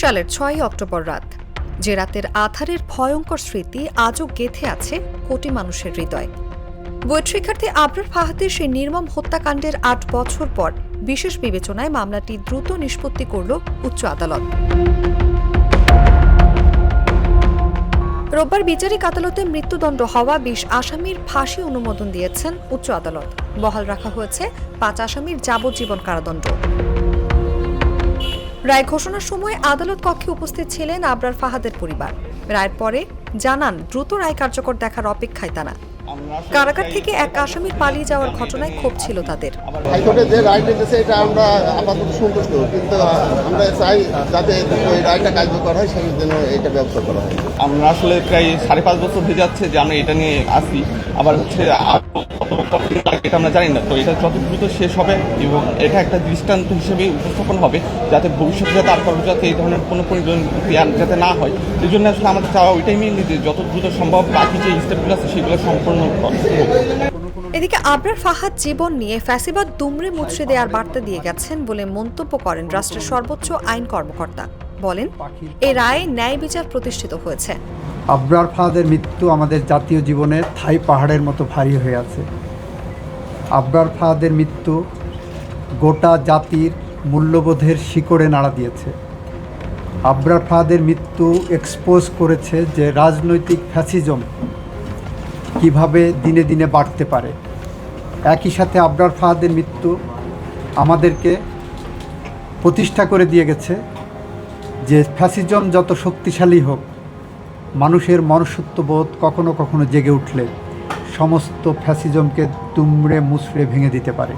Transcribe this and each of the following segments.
সালের ছয়ই অক্টোবর রাত। যে রাতের আধারের ভয়ঙ্কর স্মৃতি আজও গেথে আছে কোটি মানুষের হৃদয়। বুয়েট শিক্ষার্থী আবরার ফাহাদের সেই নির্মম হত্যাকাণ্ডের আট বছর পর বিশেষ বিবেচনায় মামলাটি দ্রুত নিষ্পত্তি করল উচ্চ আদালত। রোববার বিচারিক আদালতে মৃত্যুদণ্ড হওয়া বিশ আসামির ফাঁসি অনুমোদন দিয়েছেন উচ্চ আদালত। বহাল রাখা হয়েছে পাঁচ আসামির যাবজ্জীবন কারাদণ্ড। রায় ঘোষণার সময় আদালত কক্ষে উপস্থিত ছিলেন আবরার ফাহাদের পরিবার। রায়ের পরে জানান দ্রুত রায় কার্যকর দেখার অপেক্ষায় তারা। কারাগার থেকে এক আসামি পালিয়ে যাওয়ার ঘটনায় ক্ষোভ ছিল তাদের। হাইকোর্টে যে রায় দিতেছে এটা আমরা আপাতত সন্তুষ্ট কিন্তু আমরা চাই যাতে ওই রায়টা কার্যকর হয় সেই জন্য এটা ব্যবস্থা করা হয়। আমরা আসলে প্রায় সাড়ে পাঁচ বছর হয়ে যাচ্ছে যে আমরা এটা নিয়ে আসি। আবার হচ্ছে কত কতদিন লাগে এটা আমরা জানি না। তো এটা যত দ্রুত শেষ হবে এবং এটা একটা দৃষ্টান্ত হিসেবে উপস্থাপন হবে, যাতে ভবিষ্যতে যাতে আর কারও যাতে এই ধরনের কোনো পরিণতি যাতে না হয়। এই জন্য আসলে আমাদের চাওয়া ওইটাই মেনলি যে যত দ্রুত সম্ভব বাকি যে স্টেপগুলো আছে সেগুলো সম্পূর্ণ এদিকে আবরার ফাহাদ জীবন নিয়ে ফ্যাসিবাদ দুমড়ে মুচড়ে দেওয়ার বার্তা দিয়ে গেছেন বলে মন্তব্য করেন রাষ্ট্রের সর্বোচ্চ আইন কর্মকর্তা। বলেন, এ রায়ে ন্যায় বিচার প্রতিষ্ঠিত হয়েছে। আবরার ফাহাদের মৃত্যু আমাদের জাতীয় জীবনে থাই পাহাড়ের মতো ভারী হয়ে আছে। আবরার ফাহাদের মৃত্যু গোটা জাতির মূল্যবোধের শিকড়ে নাড়া দিয়েছে। আবরার ফাহাদের মৃত্যু এক্সপোজ করেছে যে রাজনৈতিক ফ্যাসিজম কীভাবে দিনে দিনে বাড়তে পারে। একই সাথে আবরার ফাহাদের মৃত্যু আমাদেরকে প্রতিষ্ঠা করে দিয়ে গেছে যে ফ্যাসিজম যত শক্তিশালী হোক মানুষের মনুষ্যত্ববোধ কখনো কখনো জেগে উঠলে সমস্ত ফ্যাসিজমকে তুমড়ে মুচড়ে ভেঙে দিতে পারে।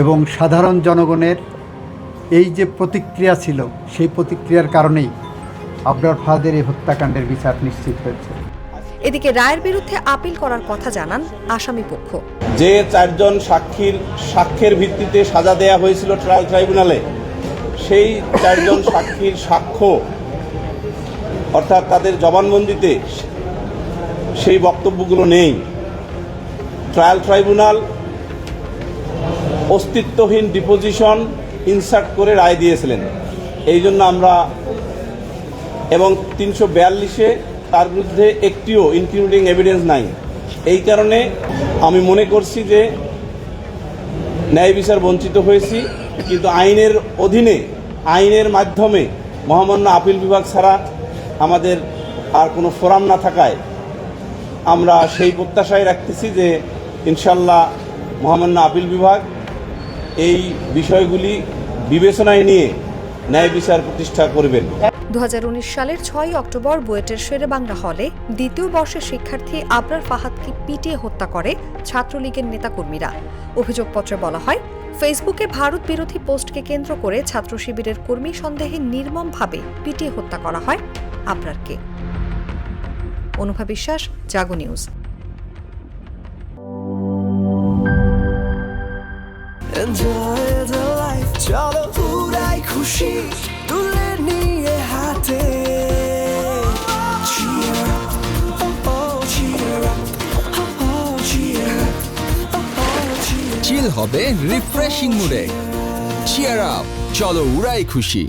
এবং সাধারণ জনগণের এই যে প্রতিক্রিয়া ছিল সেই প্রতিক্রিয়ার কারণেই আবরার ফাহাদের এই হত্যাকাণ্ডের বিচার নিশ্চিত হয়েছে। এদিকে রায়ের বিরুদ্ধে আপিল করার কথা জানান আসামি পক্ষ। যে চারজন সাক্ষীর সাক্ষ্যের ভিত্তিতে সাজা দেয়া হয়েছিল ট্রায়াল ট্রাইব্যুনালে সেই চারজন সাক্ষীর সাক্ষ্য অর্থাৎ তাদের জবানবন্দিতে সেই বক্তব্যগুলো নেই। ট্রায়াল ট্রাইব্যুনাল অস্তিত্বহীন ডিপোজিশন ইনসার্ট করে রায় দিয়েছিলেন। এই জন্য আমরা এবং তিনশো বিয়াল্লিশে তার বিরুদ্ধে একটিও ইনক্লুডিং এভিডেন্স নাই। এই কারণে আমি মনে করছি যে ন্যায় বিচার বঞ্চিত হয়েছি, কিন্তু আইনের অধীনে, আইনের মাধ্যমে মহামান্য আপিল বিভাগ ছাড়া আমাদের আর কোনো ফোরাম না থাকায় আমরা সেই প্রত্যাশায় রাখতেছি যে ইনশাল্লাহ মহামান্য আপিল বিভাগ এই বিষয়গুলি বিবেচনায় নিয়ে ন্যায় বিচার প্রতিষ্ঠা করবেন। দু হাজার উনিশ সালের ছয় অক্টোবর বুয়েটের শেরেবাংলা হলে দ্বিতীয় বর্ষের শিক্ষার্থী আবরার ফাহাদকে পিটিয়ে হত্যা করে ছাত্রলীগের নেতাকর্মীরা। অভিযোগপত্রে বলা হয়, ফেসবুকে ভারত বিরোধী পোস্টকে কেন্দ্র করে ছাত্র শিবিরের কর্মী সন্দেহে নির্মমভাবে পিটিয়ে হত্যা করা হয়। আবরারকে Anubha Biswas Jago news. Enjoy the life চলো উড়াই খুশি তুলে নিয়ে হাতে up, oh, oh, oh. চিল হবে রিফ্রেশিং মুডে চিয়ার আপ চলো উড়াই খুশি।